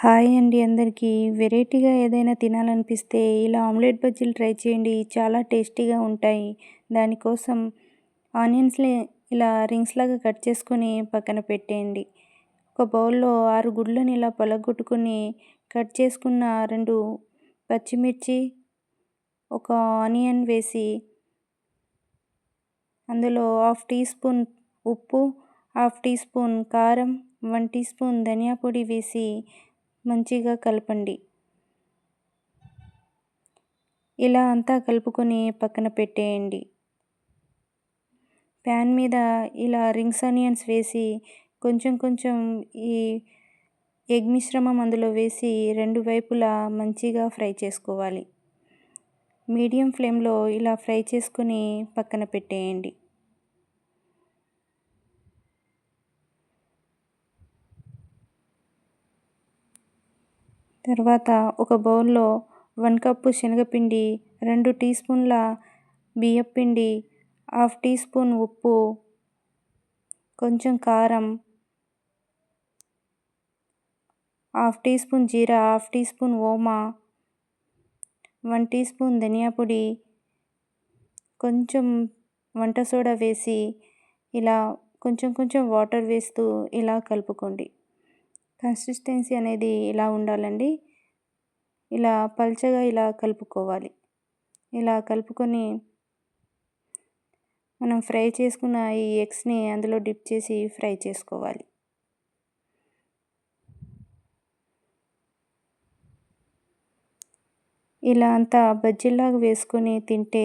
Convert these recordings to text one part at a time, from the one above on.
Hi అండి అందరికీ. వెరైటీగా ఏదైనా తినాలనిపిస్తే ఇలా ఆమ్లెట్ బజ్జీలు ట్రై చేయండి. చాలా టేస్టీగా ఉంటాయి. దానికోసం ఆనియన్స్ని ఇలా రింగ్స్ లాగా కట్ చేసుకొని పక్కన పెట్టేయండి. ఒక బౌల్లో ఆరు గుడ్లను ఇలా పొలగొట్టుకుని కట్ చేసుకున్న రెండు పచ్చిమిర్చి ఒక ఆనియన్ వేసి అందులో హాఫ్ టీ స్పూన్ ఉప్పు హాఫ్ టీ స్పూన్ కారం వన్ టీ స్పూన్ ధనియా పొడి వేసి మంచిగా కలపండి. ఇలా అంతా కలుపుకొని పక్కన పెట్టేయండి. ప్యాన్ మీద ఇలా రింగ్స్ ఆనియన్స్ వేసి కొంచెం కొంచెం ఈ ఎగ్ మిశ్రమం అందులో వేసి రెండు వైపులా మంచిగా ఫ్రై చేసుకోవాలి. మీడియం ఫ్లేమ్లో ఇలా ఫ్రై చేసుకుని పక్కన పెట్టేయండి. తర్వాత ఒక బౌల్లో వన్ కప్పు శనగపిండి రెండు టీ స్పూన్ల బియ్యపిండి హాఫ్ టీ స్పూన్ ఉప్పు కొంచెం కారం హాఫ్ టీ స్పూన్ జీరా హాఫ్ టీ స్పూన్ ఓమా వన్ టీ స్పూన్ ధనియా పొడి కొంచెం వంట సోడా వేసి ఇలా కొంచెం కొంచెం వాటర్ వేస్తూ ఇలా కలుపుకోండి. కన్సిస్టెన్సీ అనేది ఇలా ఉండాలండి. ఇలా పల్చగా ఇలా కలుపుకోవాలి. ఇలా కలుపుకొని మనం ఫ్రై చేసుకున్న ఈ ఎగ్స్ని అందులో డిప్ చేసి ఫ్రై చేసుకోవాలి. ఇలా అంతా బజ్జీలాగా వేసుకొని తింటే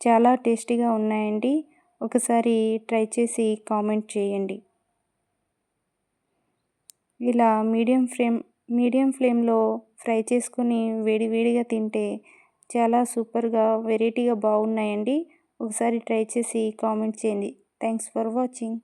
చాలా టేస్టీగా ఉన్నాయండి. ఒకసారి ట్రై చేసి కామెంట్ చేయండి. ఇలా మీడియం ఫ్లేమ్ మీడియం ఫ్లేమ్లో ఫ్రై చేసుకొని వేడివేడిగా తింటే చాలా సూపర్గా వెరైటీగా బాగున్నాయండి. ఒకసారి ట్రై చేసి కామెంట్ చేయండి. Thanks for watching.